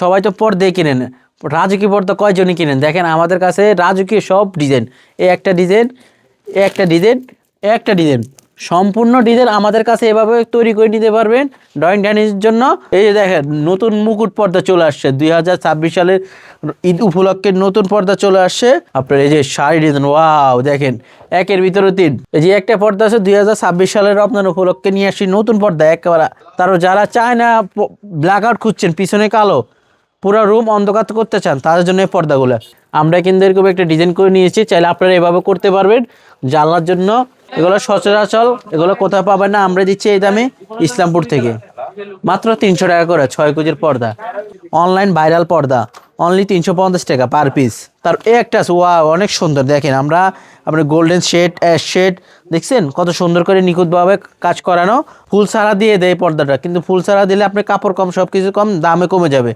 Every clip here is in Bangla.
সবাই তো পর্দে কিনেন। রাজকীয় পর্দা কয়জনই কিনেন? দেখেন আমাদের কাছে রাজকীয় সব ডিজাইন। এ একটা ডিজাইন, এ একটা ডিজাইন, এ একটা ডিজাইন। সম্পূর্ণ ডিজাইন আমাদের কাছে এভাবে তৈরি করে নিতে পারবেন ড্রয়িং ডাইনিংয়ের জন্য। এই যে দেখেন, নতুন মুকুট পর্দা চলে আসছে। দুই হাজার ছাব্বিশ সালের ঈদ উপলক্ষে নতুন পর্দা চলে আসছে। আপনার এই যে শাড়ি ডিজাইন, ওয়াও, দেখেন, একের ভিতরে তিন। এই যে একটা পর্দা আছে, দুই হাজার ছাব্বিশ সালের রমজান উপলক্ষে নিয়ে আসছি নতুন পর্দা। একেবারে, তারও যারা চায় না ব্ল্যাক আউট খুঁজছেন, পিছনে কালো পুরো রুম অন্ধকার করতে চান তাদের জন্য এই পর্দাগুলো। আমরা কিন্তু এরকম একটা ডিজাইন করে নিয়েছি, চাইলে আপনারা এভাবে করতে পারবেন। জানলার জন্য, এগুলো সচরাচল এগুলো কোথাও পাবেন না, আমরা দিচ্ছি এই দামে ইসলামপুর থেকে। মাত্র তিনশো টাকা করে, ছয় কেজির পর্দা। অনলাইন ভাইরাল পর্দা। অনলি তিনশো পঞ্চাশ টাকা পার পিস তার এ একটা আছে ওয়া অনেক সুন্দর। দেখেন, আমরা আপনার গোল্ডেন শেড অ্যাশ শেড দেখছেন? কত সুন্দর করে নিখুঁতভাবে কাজ করানো। ফুল সারা দিয়ে দেয় পর্দাটা। কিন্তু ফুল সারা দিলে আপনার কাপড় কম সব কিছু কম, দামে কমে যাবে।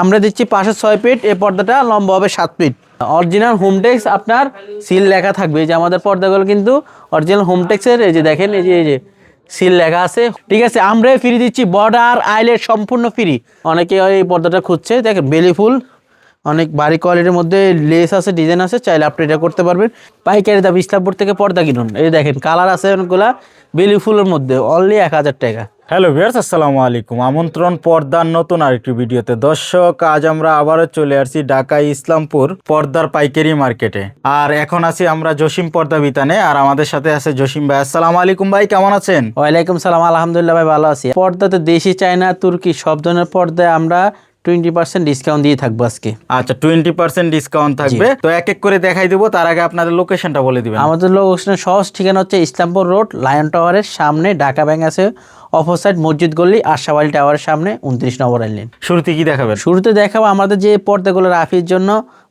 আমরা দিচ্ছি পাশে ছয় ফিট এই পর্দাটা লম্বা হবে সাত ফিট অরিজিনাল হোমটেক্স আপনার সিল লেখা থাকবে। যে আমাদের পর্দাগুলো কিন্তু অরিজিনাল হোমটেক্সের এই যে দেখেন, এই যে এই যে সিল লেখা আছে। ঠিক আছে, আমরাই ফ্রি দিচ্ছি বর্ডার আইলেট সম্পূর্ণ ফ্রি অনেকে এই পর্দাটা খুঁজছে। দেখেন, বেলি ফুল অনেক ভারী কোয়ালিটির মধ্যে লেস আছে ডিজাইন আছে চাইলে আপনি এটা করতে পারবেন। পাইকারি দাম ইসলামপুর থেকে পর্দা কিনুন। এই দেখেন কালার আছে অনেকগুলা বেলি ফুলের মধ্যে অনলি এক হাজার টাকা। হ্যালো ভিউয়ার্স আসসালামু আলাইকুম। আমন্ত্রণ পর্দার নতুন আরেকটি ভিডিওতে। দর্শক আজ আমরা আবারও চলে আসছি ঢাকা ইসলামপুর পর্দার পাইকারি মার্কেটে। আর এখন আছি আমরা জসিম পর্দা বিতানে আর আমাদের সাথে আছে জসিম ভাই। আসসালামু আলাইকুম ভাই কেমন আছেন? ওয়ালাইকুম সালাম আলহামদুলিল্লাহ ভাই ভালো আছি। পর্দাতে দেশি চায়না তুর্কি সব ধরনের পর্দায় আমরা টোয়েন্টি পার্সেন্ট ডিসকাউন্ট দিয়ে থাকব আজকে। আচ্ছা টোয়েন্টি পার্সেন্ট ডিসকাউন্ট থাকবে। তো এক এক করে দেখাই দেবো তার আগে আপনাদের লোকেশনটা বলে দিবেন। আমাদের লোকেশনের সহজ ঠিকানা হচ্ছে ইসলামপুর রোড লায়ন টাওয়ারের সামনে ঢাকা ব্যাংক আছে অপোসাইড মসজিদ গল্লি আশাবাড়ি টাওয়ারের সামনে উনত্রিশ নম্বর লাইন শুরুতে কি দেখাবেন? শুরুতে দেখাবো আমাদের যে পর্দাগুলো রাফির জন্য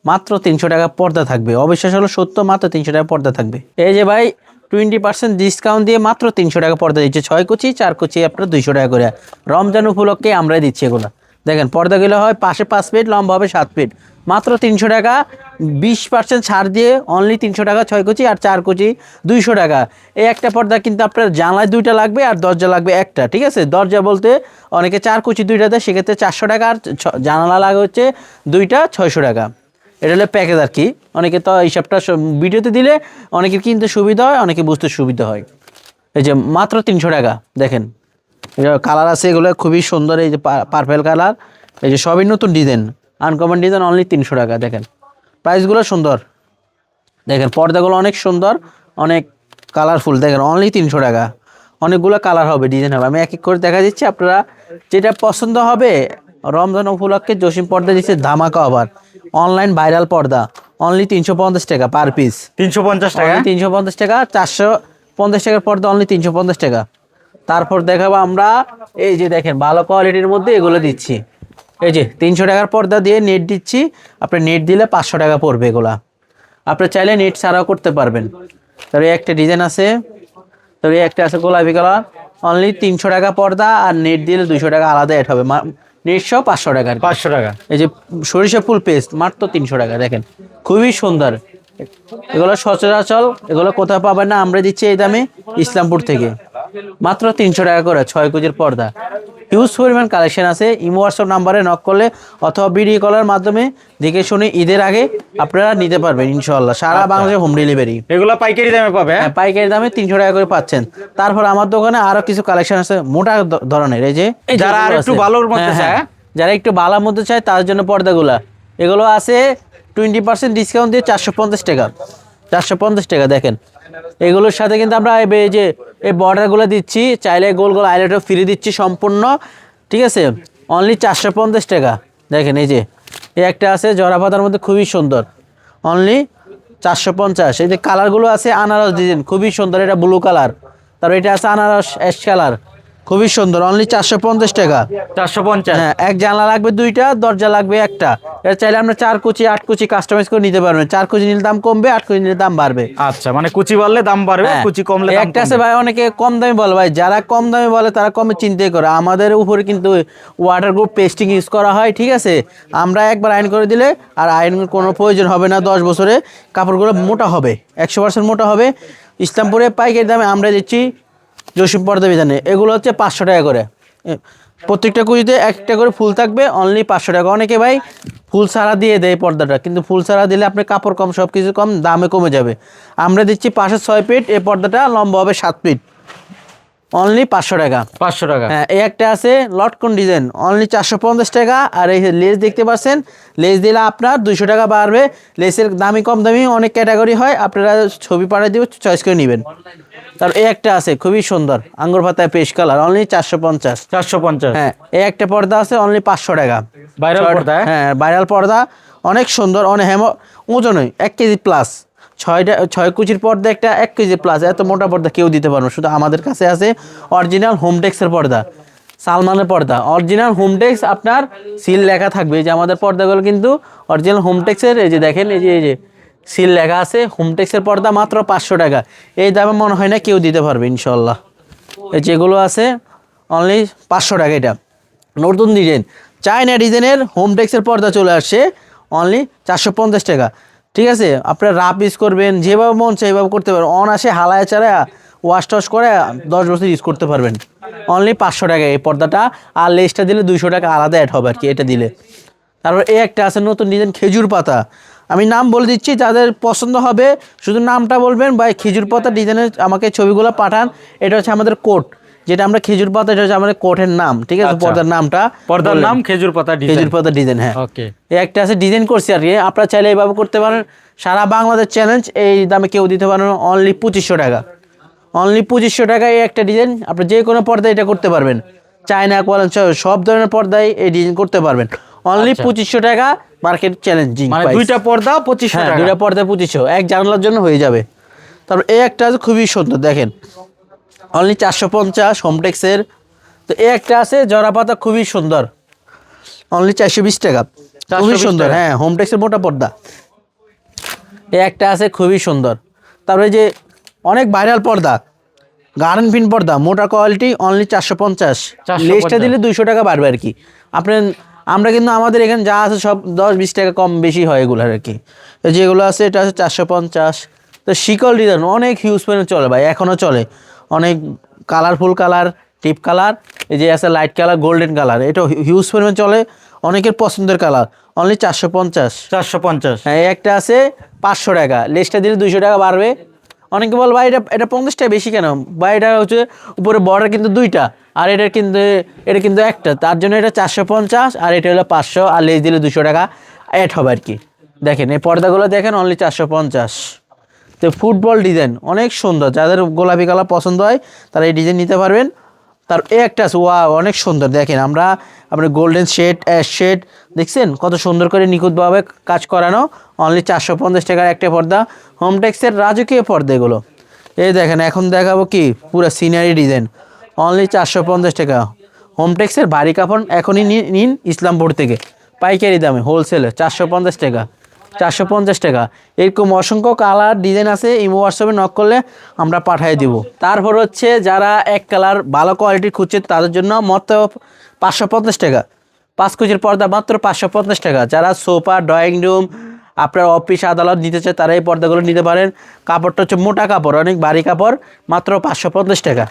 মাত্র তিনশো টাকা পর্দা থাকবে। অবিশ্বাস হলো সত্য মাত্র তিনশো টাকা পর্দা থাকবে। এই যে ভাই টোয়েন্টি পার্সেন্ট ডিসকাউন্ট দিয়ে মাত্র তিনশো টাকা পর্দা দিচ্ছে। ছয় কুচি চার কুচি আপনার দুইশো টাকা করে। রমজান উপলক্ষে আমরাই দিচ্ছি এগুলো। দেখেন পর্দাগুলো হয় পাশে পাঁচ ফিট, লম্বা হবে সাত ফিট। মাত্র তিনশো টাকা, বিশ পার্সেন্ট ছাড় দিয়ে অনলি তিনশো টাকা, ছয় কুচি আর চার কুচি দুইশো টাকা। এই একটা পর্দা কিন্তু আপনার জানলায় দুইটা লাগবে আর দরজা লাগবে একটা, ঠিক আছে? দরজা বলতে অনেকে চার কুচি দুইটা দেয়, সেক্ষেত্রে চারশো টাকা আর জানালা লাগে হচ্ছে দুইটা, ছয়শো টাকা। এটা হলো প্যাকেজ আর কি। অনেকে তো সব ভিডিওতে দিলে অনেকের কিনতে সুবিধা হয় অনেকে বুঝতে সুবিধা হয়। এই যে মাত্র তিনশো টাকা, দেখেন। কালার আছে এগুলো খুবই সুন্দর এই যে পার্পেল কালার এই যে সবই নতুন ডিজাইন আনকমন ডিজাইন অনলি তিনশো টাকা দেখেন। প্রাইসগুলো সুন্দর। দেখেন পর্দাগুলো অনেক সুন্দর অনেক কালারফুল দেখেন অনলি তিনশো টাকা। অনেকগুলো কালার হবে ডিজাইন হবে। আমি এক এক করে দেখা দিচ্ছি আপনারা যেটা পছন্দ হবে রমজান উপলক্ষে জসিম পর্দা দিচ্ছে ধামাকা আবার অনলাইন ভাইরাল পর্দা অনলি তিনশো পঞ্চাশ টাকা পার পিস তিনশো পঞ্চাশ টাকা? তিনশো পঞ্চাশ টাকা চারশো পঞ্চাশ টাকার পর্দা অনলি তিনশো পঞ্চাশ টাকা। তারপর দেখাবো আমরা এই যে দেখেন ভালো কোয়ালিটির মধ্যে এগুলো দিচ্ছি। এই যে তিনশো টাকার পর্দা দিয়ে নেট দিচ্ছি। আপনি নেট দিলে পাঁচশো টাকা পড়বে এগুলা। আপনি চাইলে নেট ছাড়াও করতে পারবেন। তবে একটা ডিজাইন আছে। তবে একটা আছে গোলাপি কালার অনলি তিনশো টাকা পর্দা আর নেট দিলে দুইশো টাকা আলাদা অ্যাড হবে। নেট সহ পাঁচশো টাকা পাঁচশো টাকা। এই যে সরিষা ফুল পেস্ট মাত্র তিনশো টাকা দেখেন। খুবই সুন্দর। এগুলো সচরাচল এগুলো কোথাও পাবেন না। আমরা দিচ্ছি এই দামে ইসলামপুর থেকে। মাত্র তিনশো টাকা করে ছয় কেজির পর্দা। হিউজ পরিমাণ কালেকশন আছে। ইমো হোয়াটসঅ্যাপ নাম্বারে নক করলে অথবা ভিডিও কলের মাধ্যমে দেখে শুনে ঈদের আগে আপনারা নিতে পারবেন ইনশাল্লাহ সারা বাংলাদেশে হোম ডেলিভারি এগুলো পাইকারি দামে পাবে হ্যাঁ? হ্যাঁ, পাইকারি দামে তিনশো টাকা করে পাচ্ছেন। তারপর আমার দোকানে আরও কিছু কালেকশন আছে মোটা ধরনের। এই যে যারা আর একটু ভালোর মধ্যে হ্যাঁ, হ্যাঁ। চায়? যারা একটু ভালোর মধ্যে চায় তাদের জন্য পর্দাগুলা। এগুলো আছে টোয়েন্টি পার্সেন্ট ডিসকাউন্ট দিয়ে চারশো পঞ্চাশ টাকা। চারশো পঞ্চাশ টাকা দেখেন। এগুলোর সাথে কিন্তু আমরা এই যে এই বর্ডারগুলো দিচ্ছি, চাইলে গোল গোল আইলেটও ফ্রি দিচ্ছি সম্পূর্ণ, ঠিক আছে? অনলি চারশো পঞ্চাশ টাকা। দেখেন এই যে, এই একটা আছে, জরা পাতার মধ্যে খুবই সুন্দর। অনলি চারশো পঞ্চাশ। এই যে কালারগুলো আছে আনারস ডিজাইন খুবই সুন্দর, এটা ব্লু কালার তারপর এটা আছে আনারস অ্যাশ কালার খুবই সুন্দর অনলি চারশো পঞ্চাশ টাকা। চারশো পঞ্চাশ? হ্যাঁ এক জানলা লাগবে দুইটা দরজা লাগবে একটা। এটা চাইলে আমরা চার কুচি আট কুচি কাস্টমাইজ করে নিতে পারবেন। চার কুচি নিলে দাম কমবে আট কুচি নিলে দাম বাড়বে। আচ্ছা মানে কুচি বাড়লে দাম বাড়বে হ্যাঁ। কুচি কমলে একটা আছে ভাই অনেকে কম দামে বলে ভাই যারা কম দামে বলে তারা কমে চিন্তাই করে। আমাদের উপরে কিন্তু ওয়াটার গ্রুপ পেস্টিং ইউজ করা হয় ঠিক আছে? আমরা একবার আয়ন করে দিলে আর আয়নের কোনো প্রয়োজন হবে না দশ বছরে। কাপড়গুলো মোটা হবে একশো পার্সেন্ট মোটা হবে। ইসলামপুরে পাইকারি দামে আমরা দিচ্ছি জসিম পর্দা বিধানে। এগুলো হচ্ছে পাঁচশো টাকা করে। প্রত্যেকটা কুচিতে একটা করে ফুল থাকবে অনলি পাঁচশো টাকা। অনেকে ভাই ফুল সারা দিয়ে দেয় পর্দাটা, কিন্তু ফুল সারা দিলে আপনার কাপড় কম সব কিছু কম, দামে কমে যাবে। আমরা দিচ্ছি পাশে ছয় ফিট, এই পর্দাটা লম্বা হবে সাত ফিট। অনলি পাঁচশো টাকা। পাঁচশো টাকা। হ্যাঁ এই একটা আছে লটকন ডিজাইন অনলি চারশো পঞ্চাশ টাকা। আর এই লেস দেখতে পাচ্ছেন লেস দিলে আপনার দুইশো টাকা বাড়বে। লেসের দামি কম দামি অনেক ক্যাটাগরি হয়। আপনারা ছবি পাঠিয়ে দিব চয়েস করে নেবেন। তার এই একটা আছে খুবই সুন্দর আঙ্গুর ভাতায় পেশ কালার অনলি চারশো পঞ্চাশ। চারশো পঞ্চাশ। হ্যাঁ এই একটা পর্দা আছে অনলি পাঁচশো টাকা। ছয়টা- পর্দা, হ্যাঁ? হ্যাঁ ভাইরাল পর্দা অনেক সুন্দর অনেক হেম ওজনই এক কেজি প্লাস ছয়টা ছয় কুচির পর্দা একটা এক কেজি প্লাস এত মোটা পর্দা কেউ দিতে পারবে। শুধু আমাদের কাছে আছে অরিজিনাল হোমটেক্সের পর্দা, সালমানের পর্দা। অরিজিনাল হোমটেক্স আপনার সিল লেখা থাকবে। যে আমাদের পর্দাগুলো কিন্তু অরিজিনাল হোমটেক্সের এই যে দেখেন, এই যে এই যে সিল লেখা আছে হোমটেক্সের পর্দা মাত্র পাঁচশো টাকা। এই দামে মনে হয় না কেউ দিতে পারবে ইনশাল্লাহ এই যেগুলো আছে অনলি পাঁচশো টাকা এটা। নতুন ডিজাইন চায়না ডিজাইনের হোমটেক্সের পর্দা চলে আসছে অনলি চারশো পঞ্চাশ টাকা। ঠিক আছে? আপনার রাপ ইউজ করবেন, যেভাবে মন সেভাবে করতে পারবেন অন আসে হালায় চারা ওয়াশ টশ করে দশ বছর ইউজ করতে পারবেন। অনলি পাঁচশো টাকা এই পর্দাটা। আর লেসটা দিলে দুইশো টাকা আলাদা অ্যাড হবে আর কি এটা দিলে। তারপর এই একটা আছে নতুন ডিজাইন খেজুর পাতা। আমি নাম বলে দিচ্ছি, যাদের পছন্দ হবে, শুধু নামটা বলবেন বা খেজুর পাতা ডিজাইনের আমাকে ছবিগুলো পাঠান। এটা হচ্ছে আমাদের কোট যেটা আমরা খেজুর পাতা এটা হচ্ছে আমাদের কোটের নাম ঠিক আছে? আচ্ছা। পর্দার নামটা পর্দার নাম খেজুর পাতা ডিজাইন খেজুর পাতা ডিজাইন হ্যাঁ। ওকে এই একটা আছে ডিজাইন করছি আর কি। আপনারা চাইলে এইভাবে করতে পারেন। সারা বাংলাদেশ চ্যালেঞ্জ এই দামে কেউ দিতে পারেন অনলি পঁচিশশো টাকা। অনলি পঁচিশশো টাকায় এই একটা ডিজাইন আপনি যে কোনো পর্দায় এটা করতে পারবেন। চায়না কোয়ালেন সব ধরনের পর্দায় এই ডিজাইন করতে পারবেন। অনলি পঁচিশশো টাকা মার্কেট চ্যালেঞ্জিং মানে দুইটা পর্দা পঁচিশশো হ্যাঁ টাকা। দুইটা পর্দায় পঁচিশশো। এক জানালার জন্য হয়ে যাবে। তারপর এই একটা আছে খুবই সুন্দর দেখেন। অনলি চারশো পঞ্চাশ হোমটেক্সের তো এ একটা আছে জরা পাতা খুবই সুন্দর। অনলি চারশো বিশ টাকা। খুবই সুন্দর হ্যাঁ হোমটেক্সের মোটা পর্দা। এ একটা আছে খুবই সুন্দর। তারপরে যে অনেক ভাইরাল পর্দা গার্ডেন পিন পর্দা মোটা কোয়ালিটি অনলি চারশো পঞ্চাশ। 450 লেসটা দিলে দুইশো টাকা বাড়বে আর কি। আপনার আমরা কিন্তু আমাদের এখানে যা আছে সব দশ বিশ টাকা কম বেশি হয় এগুলো আর কি। যেগুলো আছে এটা আছে চারশো পঞ্চাশ। তো শিকল ডিজাইন অনেক হিউজ পরিমাণে চলে ভাই এখনও চলে। অনেক কালারফুল কালার টিপ কালার এই যে আছে লাইট কালার গোল্ডেন কালার এটা হিউজ পরিমাণে চলে অনেকের পছন্দের কালার অনলি চারশো পঞ্চাশ। চারশো পঞ্চাশ। হ্যাঁ একটা আছে পাঁচশো টাকা। লেসটা দিলে দুইশো টাকা বাড়বে। অনেকে বল ভাই এটা এটা পঞ্চাশ টাকা বেশি কেন? বা এটা হচ্ছে উপরে বর্ডার কিন্তু দুইটা। আর এটা কিন্তু এটা কিন্তু একটা। তার জন্য এটা চারশো পঞ্চাশ আর এটা হলো পাঁচশো আর লেস দিলে দুশো টাকা। অ্যাড হবে আর কি দেখেন এই পর্দাগুলো দেখেন অনলি চারশো পঞ্চাশ। তো ফুটবল ডিজাইন অনেক সুন্দর। যাদের গোলাপি কালার পছন্দ হয়, তারা এই ডিজাইন নিতে পারবেন। তার এ একটা ওয়া অনেক সুন্দর। দেখেন, আমরা আপনার গোল্ডেন শেড অ্যাশ শেড দেখছেন? কত সুন্দর করে নিখুঁতভাবে কাজ করানো। অনলি চারশো পঞ্চাশ টাকার একটা পর্দা। হোমটেক্সের রাজকীয় পর্দা এগুলো। এই দেখেন, এখন দেখাবো কি? পুরো সিনারি ডিজাইন অনলি চারশো পঞ্চাশ টাকা। হোমটেক্সের ভারী কাপড় এখনই নিন ইসলামপুর থেকে। পাইকারি দামে হোলসেলে চারশো পঞ্চাশ টাকা। চারশো পঞ্চাশ টাকা। এরকম অসংখ্য কালার ডিজাইন আছে, ইমো হোয়াটসঅ্যাপে নক করলে আমরা পাঠিয়ে দিব। তারপর হচ্ছে যারা এক কালার ভালো কোয়ালিটি খুঁজছে তাদের জন্য মাত্র পাঁচশো পঞ্চাশ টাকা। পাঁচ কেজির পর্দা মাত্র পাঁচশো পঞ্চাশ টাকা। যারা সোফা ড্রয়িং রুম আপনার অফিস আদালত নিতে চায় তারা এই পর্দাগুলো নিতে পারেন। কাপড়টা হচ্ছে মোটা কাপড়, অনেক ভারী কাপড়, মাত্র পাঁচশো পঞ্চাশ টাকা।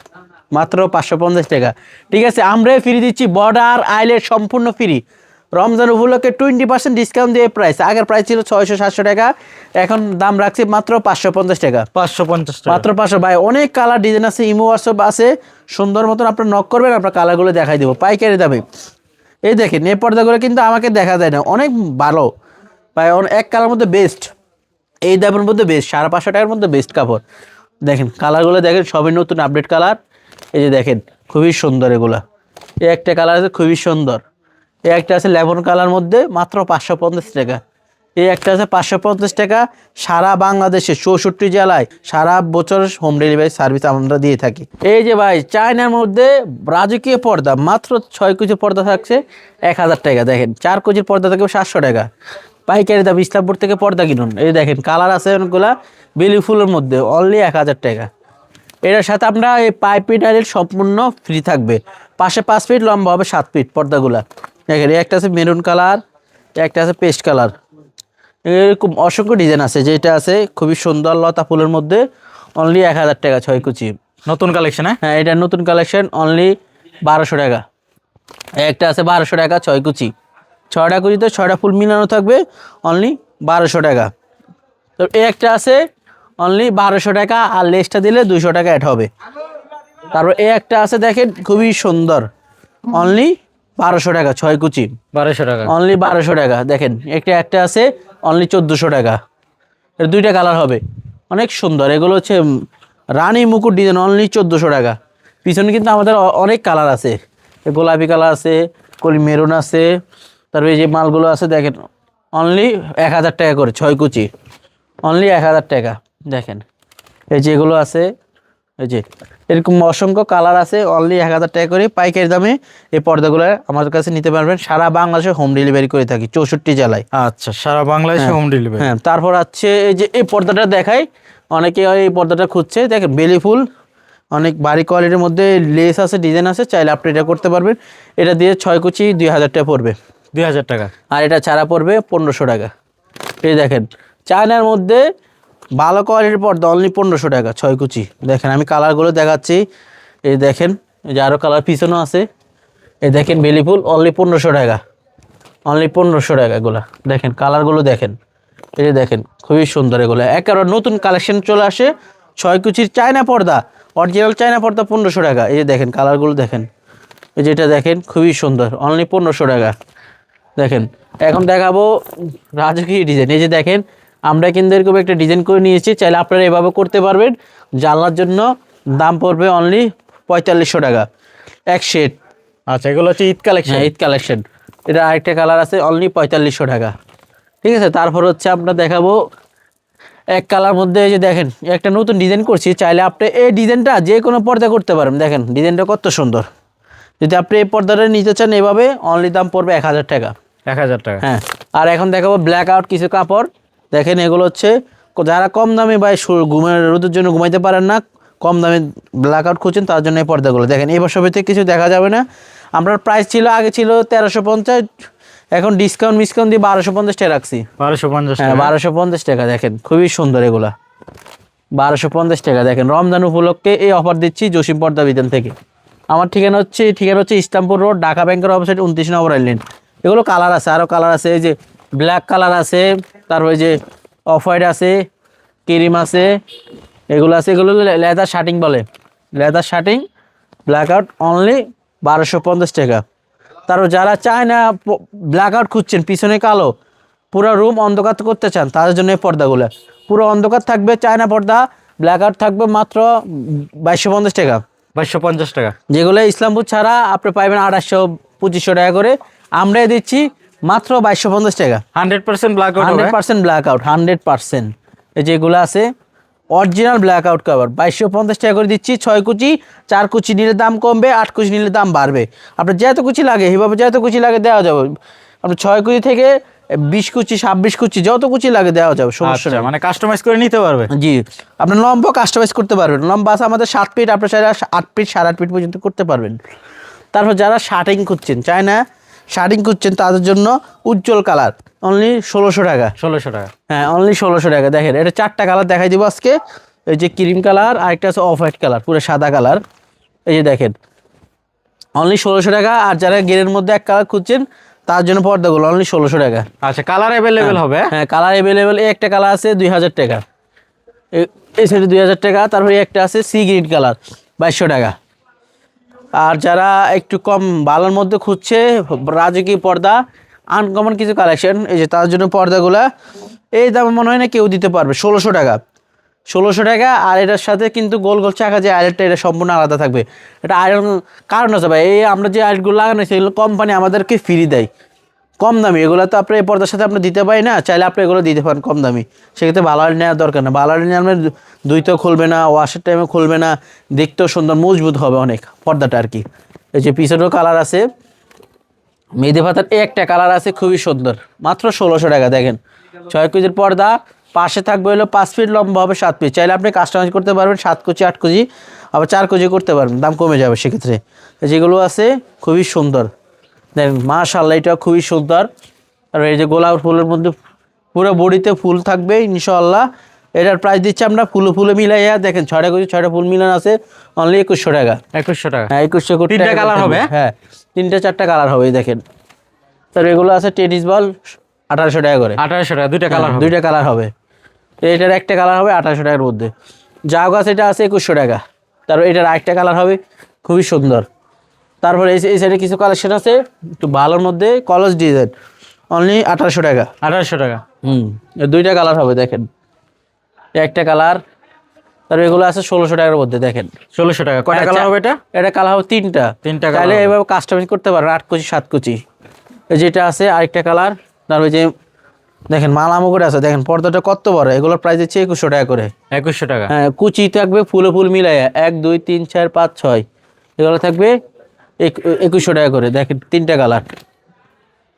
মাত্র পাঁচশো পঞ্চাশ টাকা। ঠিক আছে, আমরাই ফ্রি দিচ্ছি বর্ডার আইলেট সম্পূর্ণ ফ্রি রমজান উপলক্ষে টোয়েন্টি পার্সেন্ট ডিসকাউন্ট দিয়ে প্রাইস আগের প্রাইস ছিল ছয়শো সাতশো টাকা এখন দাম রাখছি মাত্র পাঁচশো পঞ্চাশ টাকা। পাঁচশো পঞ্চাশ মাত্র পাঁচশো। ভাই অনেক কালার ডিজাইন আছে ইমো হোয়াটসঅ্যাপ আছে সুন্দর মতন আপনার নক করবেন আপনার কালারগুলো দেখাই দেবো। পাইকারি দামে। এই দেখেন এই পর্দাগুলো কিন্তু আমাকে দেখা যায় না। অনেক ভালো। ভাই এক কালার মধ্যে বেস্ট এই দামের মধ্যে বেস্ট সাড়ে পাঁচশো টাকার মধ্যে বেস্ট কাপড়। দেখেন কালারগুলো দেখেন সবই নতুন আপডেট কালার এই যে দেখেন খুবই সুন্দর এগুলা। এই একটা কালার আছে খুবই সুন্দর। এই একটা আছে লেমন কালার মধ্যে মাত্র পাঁচশো পঞ্চাশ টাকা। এই একটা আছে পাঁচশো পঞ্চাশ টাকা সারা বাংলাদেশে চৌষট্টি জেলায় সারা বছর হোম ডেলিভারি সার্ভিস আমরা দিয়ে থাকি। এই যে ভাই, চায়নার মধ্যে রাজকীয় পর্দা, মাত্র ছয় কেজি পর্দা থাকছে এক হাজার টাকা, দেখেন। চার কেজির পর্দা থাকবে সাতশো টাকা। পাইকারি দাম ইসলামপুর থেকে পর্দা কিনুন। এই দেখেন, কালার আছে অনেকগুলা, বেলি ফুলের মধ্যে অনলি এক হাজার টাকা। এটার সাথে আমরা এই পাইপি ডাইরেল সম্পূর্ণ ফ্রি থাকবে। পাশে পাঁচ ফিট লম্বা হবে সাত ফিট পর্দাগুলা। দেখেন একটা আছে মেরুন কালার একটা আছে পেস্ট কালার। এরকম অসংখ্য ডিজাইন আছে যেটা আছে খুবই সুন্দর লতা ফুলের মধ্যে অনলি এক হাজার টাকা ছয় কুচি। নতুন কালেকশন হ্যাঁ? হ্যাঁ এটা নতুন কালেকশন অনলি বারোশো টাকা। একটা আছে বারোশো টাকা ছয় কুচি। ছয়টা কুচিতে ছয়টা ফুল মিলানো থাকবে অনলি বারোশো টাকা। তো এই একটা আছে অনলি বারোশো টাকা আর লেসটা দিলে দুশো টাকা অ্যাড হবে। তারপর এই একটা আছে দেখেন খুবই সুন্দর অনলি বারোশো টাকা ছয় কুচি। বারোশো টাকা। অনলি বারোশো টাকা। দেখেন একটা একটা আছে অনলি চোদ্দোশো টাকা। এর দুইটা কালার হবে। অনেক সুন্দর। এগুলো হচ্ছে রানী মুকুট ডিজাইন অনলি চোদ্দোশো টাকা। পিছনে কিন্তু আমাদের অনেক কালার আছে। গোলাপি কালার আছে কলি মেরুন আছে তারপরে এই যে মালগুলো আছে দেখেন অনলি এক হাজার টাকা করে ছয় কুচি। অনলি এক হাজার টাকা। দেখেন এই যেগুলো আছে এই যে এরকম অসংখ্য কালার আছে অনলি এক হাজার টাকা করে পাইকারি দামে এই পর্দাগুলো আমাদের কাছে নিতে পারবেন। সারা বাংলাদেশে হোম ডেলিভারি করে থাকি চৌষট্টি জেলায়। আচ্ছা সারা বাংলাদেশে হোম ডেলিভারি হ্যাঁ তারপর আছে এই যে এই পর্দাটা দেখাই। অনেকে এই পর্দাটা খুঁজছে দেখেন বেলি ফুল অনেক বাড়ি কোয়ালিটির মধ্যে লেস আছে ডিজাইন আছে চাইলে আপনি এটা করতে পারবেন। এটা দিয়ে ছয় কুচি দুই হাজার টাকা পড়বে। দুই হাজার টাকা। আর এটা ছাড়া পড়বে পনেরোশো টাকা। এই দেখেন চায়নার মধ্যে ভালো কোয়ালিটির পর্দা অনলি পনেরোশো টাকা, ছয় কুচি। দেখেন, আমি কালারগুলো দেখাচ্ছি। এই দেখেন, এই যে আরও কালার পিছনও আছে। এই দেখেন, বেলি ফুল অনলি পনেরোশো টাকা। অনলি পনেরোশো টাকা এগুলো। দেখেন কালারগুলো দেখেন। এই যে দেখেন, খুবই সুন্দর এগুলো। একেবারে নতুন কালেকশন চলে আসে, ছয় কুচির চায়না পর্দা অরিজিনাল চায়না পর্দা পনেরোশো টাকা। এই যে দেখেন কালারগুলো দেখেন। এই যেটা দেখেন, খুবই সুন্দর অনলি পনেরোশো টাকা। দেখেন, এখন দেখাবো রাজকীয় ডিজাইন এই যে দেখেন আমরা কিন্তু এরকম একটা ডিজাইন করে নিয়েছি চাইলে আপনারা এভাবে করতে পারবেন। জানলার জন্য দাম পড়বে অনলি পঁয়তাল্লিশশো টাকা। এক শেড আচ্ছা এগুলো হচ্ছে ঈদ কালেকশন হ্যাঁ ঈদ কালেকশন এটা আরেকটা কালার আছে অনলি পঁয়তাল্লিশশো টাকা। ঠিক আছে তারপর হচ্ছে আমরা দেখাবো এক কালার মধ্যে এই যে দেখেন একটা নতুন ডিজাইন করছি চাইলে আপনি এই ডিজাইনটা যে কোনো পর্দা করতে পারেন। দেখেন ডিজাইনটা কত সুন্দর। যদি আপনি এই পর্দাটা নিতে চান এভাবে অনলি দাম পড়বে এক হাজার টাকা। এক হাজার টাকা। হ্যাঁ আর এখন দেখাবো ব্ল্যাক আউট কিছু কাপড়। দেখেন এগুলো হচ্ছে যারা কম দামে বা ঘুমের রোদের জন্য ঘুমাইতে পারেন না কম দামে ব্ল্যাক আউট খুঁজছেন তার জন্য এই পর্দাগুলো। দেখেন এই বছর কিছু দেখা যাবে না। আমরা প্রাইস ছিল আগে ছিল তেরোশো পঞ্চাশ এখন ডিসকাউন্ট মিসকাউন্ট দিয়ে বারোশো পঞ্চাশ টাকা রাখছি। বারোশো পঞ্চাশ হ্যাঁ টাকা। বারোশো পঞ্চাশ টাকা দেখেন খুবই সুন্দর এগুলা। বারোশো পঞ্চাশ টাকা দেখেন রমজান উপলক্ষে এই অফার দিচ্ছি জসিম পর্দা বিধান থেকে। আমার ঠিকানা হচ্ছে ঠিকানা হচ্ছে ইস্তামপুর রোড ঢাকা ব্যাংকের অবসাইড উনত্রিশ নম্বর আইল্যান্ড এগুলো কালার আছে আরও কালার আছে এই যে ব্ল্যাক কালার আছে তারপর যে অফ হোয়াইট আছে ক্রিম আছে এগুলো আছে এগুলো লেদার শার্টিং বলে। Leather shirting black out only বারোশো পঞ্চাশ টাকা। তারপর যারা চায় না ব্ল্যাক আউট খুঁজছেন পিছনে কালো পুরো রুম অন্ধকার করতে চান তাদের জন্য এই পর্দাগুলো। পুরো অন্ধকার থাকবে চায়না পর্দা ব্ল্যাক আউট থাকবে মাত্র বাইশশো পঞ্চাশ টাকা। বাইশশো পঞ্চাশ টাকা। যেগুলো ইসলামপুর ছাড়া আপনি পাইবেন আঠাশশো পঁচিশশো টাকা করে। আমরাই দিচ্ছি মাত্র বাইশশো পঞ্চাশ টাকা। Hundred percent blackout hundred percent blackout hundred percent. এই যেগুলো আছে অরিজিনাল ব্ল্যাক আউট কভার বাইশশো পঞ্চাশ টাকা করে দিচ্ছি ছয় কুচি চার কুচি নিলে দাম কমবে আট কুচি নিলে দাম বাড়বে। আপনার যত কুচি লাগে এইভাবে যত কুচি লাগে দেওয়া যাবে। আপনার ছয় কুচি থেকে বিশ কুচি ছাব্বিশ কুচি যত কুচি লাগে দেওয়া যাবে সমস্যা আচ্ছা নেই। মানে কাস্টমাইজ করে নিতে পারবে? জি আপনার লম্বা কাস্টমাইজ করতে পারবেন। লম্বা আছে আমাদের সাত ফিট আপনার সাড়ে আট ফিট সাড়ে আট ফিট পর্যন্ত করতে পারবেন। তারপর যারা শার্টিং খুঁজছেন চায় না শার্টিং খুঁজছেন তাদের জন্য উজ্জ্বল কালার। অনলি ষোলোশো টাকা। ষোলোশো টাকা। হ্যাঁ অনলি ষোলোশো টাকা। দেখেন এটা চারটা কালার দেখাই দিব আজকে। এই যে ক্রিম কালার আরেকটা আছে অফ হোয়াইট কালার পুরো সাদা কালার। এই যে দেখেন অনলি ষোলোশো টাকা। আর যারা গেরের মধ্যে এক কালার খুঁজছেন তার জন্য পর্দাগুলো অনলি ষোলোশো টাকা। আচ্ছা কালার অ্যাভেলেবেল হবে? হ্যাঁ কালার অ্যাভেলেবেল এই একটা কালার আছে দুই হাজার টাকা। এই সাইডে দুই হাজার টাকা তারপরে একটা আছে সি গ্রিন কালার বাইশশো টাকা। আর যারা একটু কম ভালোর মধ্যে খুঁজছে, রাজকীয় পর্দা আনকমন কিছু কালেকশন এই যে তার জন্য পর্দাগুলা, এই দামে মনে হয় না কেউ দিতে পারবে, ষোলোশো টাকা। ষোলোশো টাকা, আর এটার সাথে কিন্তু গোল গোল চাকা যে আইলেটটা এটা সম্পূর্ণ আলাদা থাকবে। এটা আয়রন কারণ আছে ভাই, এই আমরা যে আইলেটগুলো লাগানো সেগুলো কোম্পানি আমাদেরকে ফ্রি দেয়। কম দামি, এগুলো তো আপনি এই পর্দার সাথে আপনি দিতে পারি না, চাইলে আপনি এগুলো দিতে পারেন কম দামি। সেক্ষেত্রে আইল নেওয়ার দরকার না। আইল নিয়ে আপনার দুইতেও খুলবে না, ওয়াশের টাইমে খুলবে না, দেখতেও সুন্দর, মজবুত হবে অনেক পর্দাটা আর কি। এই যে পিছনেও কালার আছে মেদে ভাতার একটা কালার আছে, খুবই সুন্দর। মাত্র ষোলোশো টাকা, দেখেন। ছয় কেজির পর্দা, পাশে থাকবে হলো পাঁচ ফিট লম্বা হবে সাত ফিট। চাইলে আপনি কাস্টমাইজ করতে পারবেন, সাত কেজি আট কেজি আবার চার কেজি করতে পারবেন, দাম কমে যাবে সেক্ষেত্রে। যেগুলো আছে, খুবই সুন্দর। মাশাল্লাহ এটা খুবই সুন্দর। আর এই যে গোলাপ ফুলের মধ্যে পুরো বডিতে ফুল থাকবে ইনশাল্লাহ এটার প্রাইস দিচ্ছি আমরা ফুলে ফুলে মিলাইয়া। দেখেন ছয়টা কেজি ছয়টা ফুল মিলান আছে অনলি একুশশো টাকা। একুশশো টাকা। হ্যাঁ একুশশো কোটি তিনটা থাকবে। হবে? হ্যাঁ। তিনটা চারটা কালার হবে এই দেখেন। তার এগুলো আছে টেনিস বল আঠারোশো টাকা করে। আঠারোশো টাকা দুইটা কালার দুইটা কালার হবে। এটার একটা কালার হবে আঠারোশো টাকার মধ্যে। যা গাছ এটা আছে একুশশো টাকা। তারপর এটার আরেকটা কালার হবে খুবই সুন্দর। তারপরে এই এই সাইডে কিছু কালেকশন আছে একটু ভালোর মধ্যে কলেজ ডিজাইন অনলি আঠারোশো টাকা। আঠারোশো টাকা। হুম দুইটা কালার হবে দেখেন। একটা কালার তারপর এগুলো আছে ষোলোশো টাকার মধ্যে দেখেন। ষোলোশো টাকা কয়টা আচ্ছা, কালার হবে এটা? এটা কালার হবে তিনটা। তিনটা তাহলে এভাবে কাস্টমাইজ করতে পারেন আট কুচি সাত কুচি। এই যেটা আছে আরেকটা কালার তারপর যে দেখেন মালামো করে আছে দেখেন পর্দাটা কত বড় এগুলোর প্রাইস হচ্ছে একুশশো টাকা করে। একুশশো টাকা। হ্যাঁ কুচি থাকবে ফুলে ফুল মিলাইয়া এক দুই তিন চার পাঁচ ছয়। এগুলো থাকবে একুশশো টাকা করে দেখেন তিনটা কালার।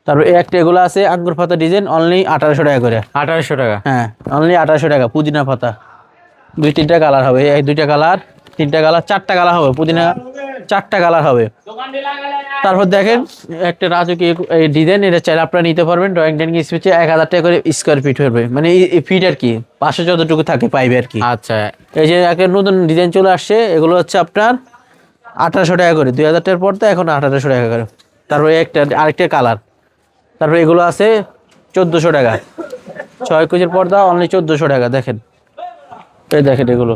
তারপর একটা এগুলো আছে আঙ্গুর পাতা ডিজাইন অনলি আঠারোশো টাকা করে। আঠারোশো টাকা? হ্যাঁ অনলি আঠারোশো টাকা পুদিনা পাতা। দুই তিনটা কালার হবে এই দুইটা কালার তিনটা কালার চারটা কালার হবে পুদিনা চারটা কালার হবে। তারপর দেখেন একটা রাজুকি এই ডিজাইন এটা চাইলে আপনারা নিতে পারবেন ড্রয়িং ড্যানিং স্পেচে এক হাজার টাকা করে স্কোয়ার ফিট হবে। মানে ফিট আর কি পাশে যতটুকু থাকে পাইবে আর কি। আচ্ছা। এই যে একটা নতুন ডিজাইন চলে আসছে এগুলো হচ্ছে আপনার আঠারোশো টাকা করে। দুই হাজার টাকার পর্দা এখন আঠারোশো টাকা করে। তারপরে একটা, আরেকটা কালার। তারপরে এগুলো আছে চোদ্দোশো টাকা। ছয় কেজির পর্দা অনলি চোদ্দোশো টাকা, দেখেন। এই দেখেন এগুলো।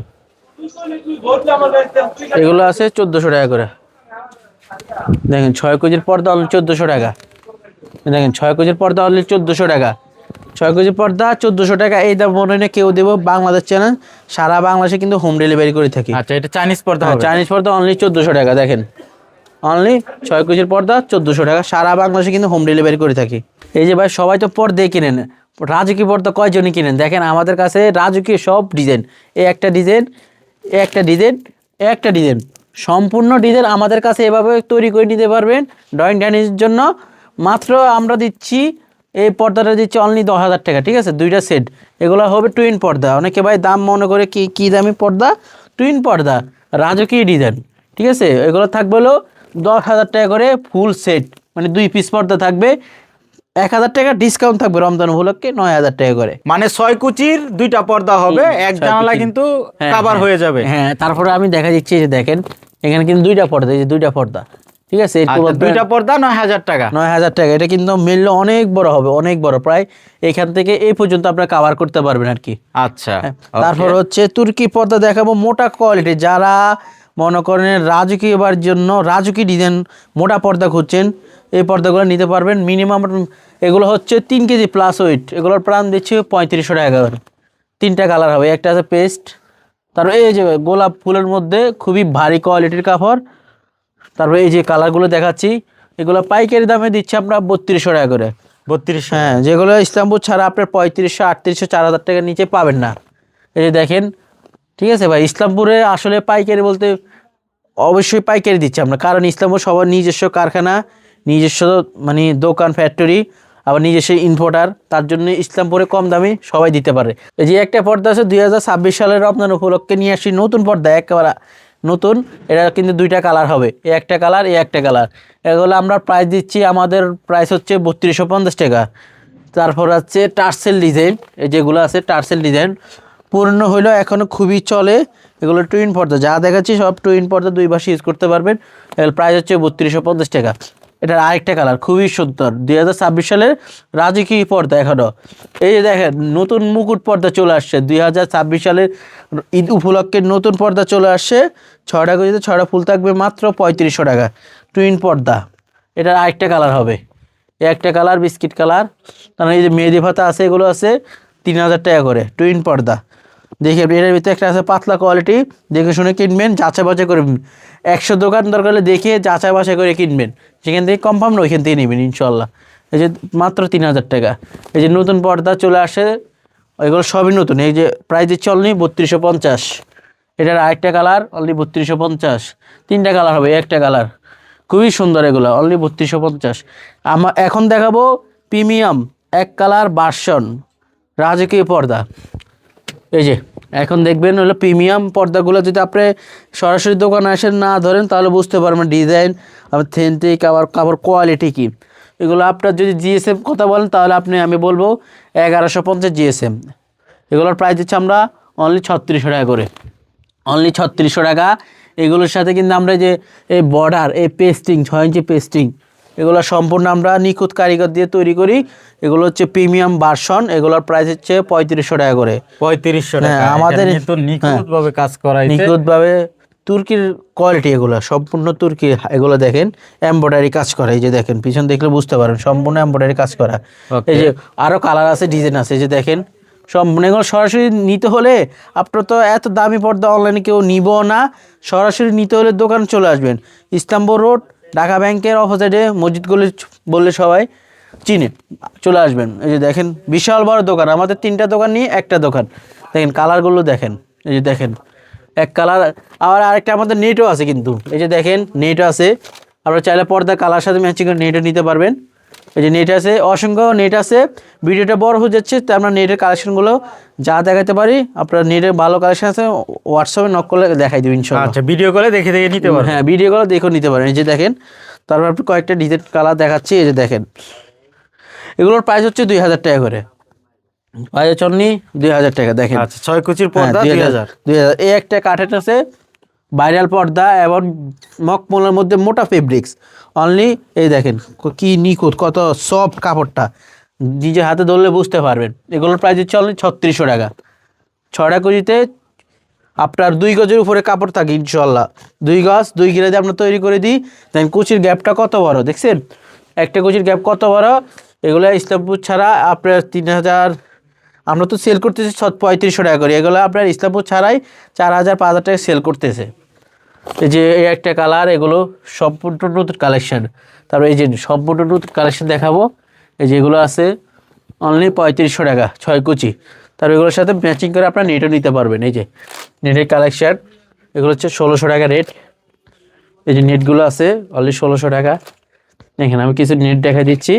এগুলো আছে চোদ্দোশো টাকা করে। দেখেন, ছয় কেজির পর্দা অনলি চোদ্দোশো টাকা। দেখেন, ছয় কেজির পর্দা অনলি চোদ্দোশো টাকা। ছয় কেজি পর্দা চোদ্দোশো টাকা। এই দাম মনে হয় না কেউ দেবো। বাংলাদেশ চ্যানেল সারা বাংলাদেশে কিন্তু হোম ডেলিভারি করে থাকি। আচ্ছা এটা চাইনিজ পর্দা চাইনিজ পর্দা অনলি চোদ্দোশো টাকা দেখেন। অনলি ছয় কেজির পর্দা চোদ্দোশো টাকা। সারা বাংলাদেশে কিন্তু হোম ডেলিভারি করে থাকি। এই যে ভাই সবাই তো পর্দাই কিনেন। রাজুকি পর্দা কয়জনই কিনেন? দেখেন আমাদের কাছে রাজুকি সব ডিজাইন এই একটা ডিজাইন এই একটা ডিজাইন এই একটা ডিজাইন সম্পূর্ণ ডিজাইন আমাদের কাছে এভাবে তৈরি করে নিতে পারবেন। ড্রয়িং ডাইনিংয়ের জন্য। মাত্র আমরা দিচ্ছি এই পর্দাটা দিচ্ছি অনলি দশ হাজার টাকা ঠিক আছে? দুইটা সেট এগুলো হবে টুইন পর্দা। অনেকে ভাই দাম মনে করে কি কী দামি পর্দা? টুইন পর্দা। রাজকীয় ডিজাইন ঠিক আছে? এগুলো থাকবে হলো দশ হাজার টাকা করে ফুল সেট মানে দুই পিস পর্দা থাকবে। এক হাজার টাকা ডিসকাউন্ট থাকবে রমজান উপলক্ষে নয় হাজার টাকা করে। মানে ছয় কুচির দুইটা পর্দা হবে এক জানালা কিন্তু হ্যাঁ, কাভার হ্যাঁ। হয়ে যাবে। হ্যাঁ তারপরে আমি দেখা দিচ্ছি যে দেখেন এখানে কিন্তু দুইটা পর্দা এই যে দুইটা পর্দা। ঠিক আছে? আচ্ছা, দুইটা পর্দা নয় হাজার টাকা। নয় হাজার টাকা। এটা কিন্তু মূল্য অনেক বড় হবে অনেক বড়। প্রায় এখান থেকে এই পর্যন্ত আপনারা কাভার করতে পারবেন আর কি। আচ্ছা হ্যাঁ, তারপর হচ্ছে তুর্কি পর্দা দেখাবো মোটা কোয়ালিটি যারা মনে করেন রাজকীয় এবার জন্য রাজকীয় ডিজাইন মোটা পর্দা খুঁজছেন এই পর্দাগুলো নিতে পারবেন। মিনিমাম এগুলো হচ্ছে তিন কেজি প্লাস ওয়েট এগুলোর প্রাণ দিচ্ছে পঁয়ত্রিশশো টাকা করে। তিনটা কালার হবে। একটা আছে পেস্ট তারপর এই যে গোলাপ ফুলের মধ্যে খুবই ভারী কোয়ালিটির কাপড়। তারপরে এই যে কালারগুলো দেখাচ্ছি এগুলো পাইকারি দামে দিচ্ছে আমরা বত্রিশশো টাকা করে। বত্রিশ হ্যাঁ যেগুলো ইসলামপুর ছাড়া আপনার পঁয়ত্রিশশো আটত্রিশশো চার হাজার টাকার নিচে পাবেন না। এই যে দেখেন ঠিক আছে ভাই ইসলামপুরে আসলে পাইকারি বলতে অবশ্যই পাইকারি দিচ্ছি আমরা কারণ ইসলামপুর সবার নিজস্ব কারখানা নিজস্ব মানে দোকান ফ্যাক্টরি আবার নিজস্ব ইনভোটার তার জন্য ইসলামপুরে কম দামে সবাই দিতে পারে। এই যে একটা পর্দা আছে দুই হাজার ছাব্বিশ সালের রমজান উপলক্ষে নিয়ে আসি নতুন পর্দা একেবারে নতুন, এটা কিন্তু দুইটা কালার হবে, এ একটা কালার এ একটা কালার এগুলো আমরা প্রাইস দিচ্ছি, আমাদের প্রাইস হচ্ছে বত্রিশশো পঞ্চাশ টাকা। তারপর আছে টার্সেল ডিজাইন এই যেগুলো আছে টার্সেল ডিজাইন পুরনো হইলেও এখনও খুবই চলে, এগুলো টুইন পর্দা। যা দেখাচ্ছি সব টুইন পর্দা দুই ভাষা ইউজ করতে পারবেন। প্রাইস হচ্ছে বত্রিশশো পঞ্চাশ টাকা। এটার আরেকটা কালার খুবই সুন্দর। দুই হাজার ছাব্বিশ সালের রাজকীয় পর্দা এখনও এই যে দেখেন, নতুন মুকুট পর্দা চলে আসছে। দুই হাজার ছাব্বিশ সালের ঈদ উপলক্ষে নতুন পর্দা চলে আসছে। ছয়টা কেজিতে ছয়টা ফুল থাকবে মাত্র পঁয়ত্রিশশো টাকা। টুইন পর্দা। এটার আরেকটা কালার হবে। একটা কালার বিস্কিট কালার তারপরে এই যে মেহেদি ভাতা আছে, এগুলো আছে তিন হাজার টাকা করে। টুইন পর্দা। দেখে, এটার ভিতরে একটা আছে পাতলা কোয়ালিটি দেখে শুনে কিনবেন, যাচাই বাছাই করবেন একশো দোকান দরকার হলে দেখে যাচাই বাছাই করে কিনবেন। সেখান থেকে কনফার্ম না ওইখান থেকে নেবেন ইনশাল্লাহ এই যে মাত্র তিন হাজার টাকা। এই যে নতুন পর্দা চলে আসে, এগুলো সবই নতুন। এই যে প্রাইস দিচ্ছে অনলি বত্রিশশো পঞ্চাশ। এটার আরেকটা কালার অনলি বত্রিশশো পঞ্চাশ। তিনটা কালার হবে, একটা কালার খুবই সুন্দর এগুলো অনলি বত্রিশশো পঞ্চাশ। আমার এখন দেখাবো প্রিমিয়াম, এক কালার বার্সন রাজকীয় পর্দা। এই যে, এখন দেখবেন হলো প্রিমিয়াম পর্দাগুলো যদি আপনি সরাসরি দোকানে আসেন না ধরেন, তাহলে বুঝতে পারবেন ডিজাইন আবার আবার কাপড় কোয়ালিটি কী। এগুলো আপনার যদি জিএসএম কথা বলেন, তাহলে আপনি, আমি বলব এগারোশো পঞ্চাশ জিএসএম এগুলোর প্রাইস দিচ্ছি আমরা অনলি ছত্রিশশো টাকা করে। অনলি ছত্রিশশো টাকা। এগুলোর সাথে কিন্তু আমরা যে, এই বর্ডার এই পেস্টিং ছয় ইঞ্চি পেস্টিং এগুলো সম্পূর্ণ আমরা নিখুঁত কারিগর দিয়ে তৈরি করি। এগুলো হচ্ছে প্রিমিয়াম ভার্সন এগুলোর প্রাইস হচ্ছে পঁয়ত্রিশশো টাকা করে। পঁয়ত্রিশশো হ্যাঁ, টাকা আমাদের- আমাদের তো নিখুঁত ভাবে কাজ করাইছে নিখুঁতভাবে তুর্কির কোয়ালিটি এগুলো সম্পূর্ণ তুর্কি এগুলো দেখেন এমব্রয়ডারি কাজ করা এই যে দেখেন পিছন দেখলে বুঝতে পারেন সম্পূর্ণ এমব্রয়ডারি কাজ করা. এই যে আরও কালার আছে ডিজাইন আছে এই যে দেখেন সম্পূর্ণ এগুলো সরাসরি নিতে হলে আপনার তো এত দামি পর্দা অনলাইনে কেউ নিব না। সরাসরি নিতে হলে দোকান চলে আসবেন। ইস্তাম্বুল রোড ঢাকা ব্যাংকের অপোজিটে মসজিদ গলি বললে সবাই চিনে। চলে আসবেন। এই যে দেখেন, বিশাল বড় দোকান। আমাদের তিনটা দোকান নিয়ে একটা দোকান। দেখেন, কালারগুলো দেখেন। এই যে দেখেন, এক কালার। আবার আরেকটা আমাদের নেটও আছে কিন্তু। এই যে দেখেন নেটও আছে। আপনারা চাইলে পর্দা কালার সাথে ম্যাচিং করে নেটও নিতে পারবেন। এই যে নেট আছে অসংখ্য নেট আছে। ভিডিওটা বড় হয়ে যাচ্ছে তো আমরা নেটের কালেকশনগুলো যা দেখাতে পারি আপনার নেটের ভালো কালেকশন আছে হোয়াটসঅ্যাপে নক করলে দেখাই দেবেন ইনশাল্লাহ। আচ্ছা ভিডিও কলে দেখে দেখে নিতে পারেন হ্যাঁ ভিডিও কলে দেখেও নিতে পারেন। এই যে দেখেন তারপর আপনি কয়েকটা ডিজাইন কালার দেখাচ্ছি এই যে দেখেন। এগুলোর প্রাইস হচ্ছে দুই হাজার টাকা করে। প্রাইস চন্নি দুই হাজার টাকা দেখেন। আচ্ছা ছয় কুচির পর্দা হ্যাঁ, দুই হাজার। দুই হাজার। এই একটা কাঠের আছে ভাইরাল পর্দা এবং মকমলের মধ্যে মোটা ফেব্রিক্স অনলি এই দেখেন, ক- নিখুঁত, কত সফট কাপড়টা। নিজে হাতে ধরলে বুঝতে পারবেন। এগুলোর প্রাইস হচ্ছে অনলি ছত্রিশশো টাকা। ছয়টা কেজিতে আপনার দুই গজের উপরে কাপড় থাকে ইনশাল্লাহ দুই গজ, দুই গিরাতে আমরা তৈরি করে দিই। দেন কুচির গ্যাপটা কত বড়, দেখছেন? একটা কুচির গ্যাপ কত বড়? এগুলো ইসলামপুর ছাড়া আপনার তিন হাজার আমরা তো সেল করতেছি পঁয়ত্রিশশো টাকা করে। এগুলো আপনার ইসলামপুর ছাড়াই চার হাজার, পাঁচ হাজার টাকা সেল করতেছে। এই যে এই একটা কালার এগুলো সম্পূর্ণ নতুন কালেকশান তারপর এই যে সম্পূর্ণ নতুন কালেকশান দেখাবো। এই যেগুলো আছে অনলি পঁয়ত্রিশশো টাকা, ছয় কুচি। তার এগুলোর সাথে ম্যাচিং করে আপনার নেটও নিতে পারবেন। এই যে নেটের কালেকশান এগুলো হচ্ছে ষোলোশো টাকা রেট এই যে নেটগুলো আছে অনলি ষোলোশো টাকা। দেখেন আমি কিছু নেট দেখা দিচ্ছি।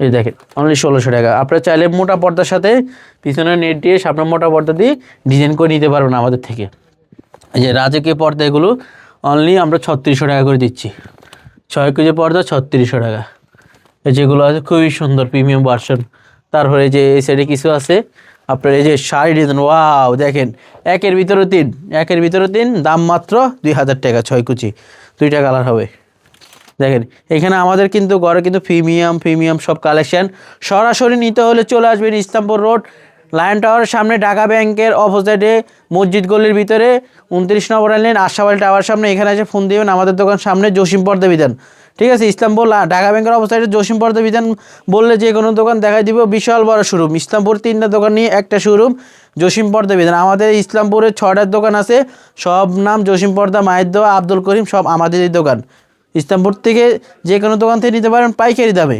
এই দেখেন অনলি ষোলোশো টাকা। আপনারা চাইলে মোটা পর্দার সাথে পিছনে নেট দিয়ে সামনে মোটা পর্দা দিয়ে ডিজাইন করে নিতে পারবেন আমাদের থেকে। এই যে রাজকীয় পর্দা এগুলো অনলি আমরা ছত্রিশশো টাকা করে দিচ্ছি। ছয় কেজি পর্দা, ছত্রিশশো টাকা। এই যেগুলো আছে, খুবই সুন্দর প্রিমিয়াম ভার্সন তারপরে যে এই সাইডে কিছু আছে, আপনার এই যে শাড়ি ডিজাইন ওয়াও দেখেন, একের ভিতরে তিন, একের ভিতরে তিন, দাম মাত্র দুই হাজার টাকা ছয় কুচি। দুইটা কালার হবে। দেখেন, এখানে আমাদের কিন্তু ঘরে কিন্তু প্রিমিয়াম প্রিমিয়াম সব কালেকশন সরাসরি নিতে হলে চলে আসবেন ইস্তাম্বুল রোড, লায়ন টাওয়ারের সামনে, ঢাকা ব্যাংকের অপোজিটে মসজিদ গলির ভিতরে, উনত্রিশ নম্বর লেন আশাবাড়ি টাওয়ার সামনে, এখানে এসে ফোন দিবেন, আমাদের দোকান সামনে জসিম পর্দা বিধান। ঠিক আছে, ইসলামপুর ঢাকা ব্যাংকের অবস্থায় জসিম পর্দা বিধান বললে যে কোনো দোকান দেখাই দিব, বিশাল বড় শোরুম ইসলামপুর তিনটা দোকান নিয়ে একটা শোরুম জসিম পর্দা বিধান। আমাদের ইসলামপুরে ছটার দোকান আছে, সব নাম জসিম পর্দা, মায়ের দোয়া, আব্দুল করিম, সব আমাদের দোকান। ইসলামপুর থেকে যে কোনো দোকান থেকে নিতে পারেন পাইকারি দামে।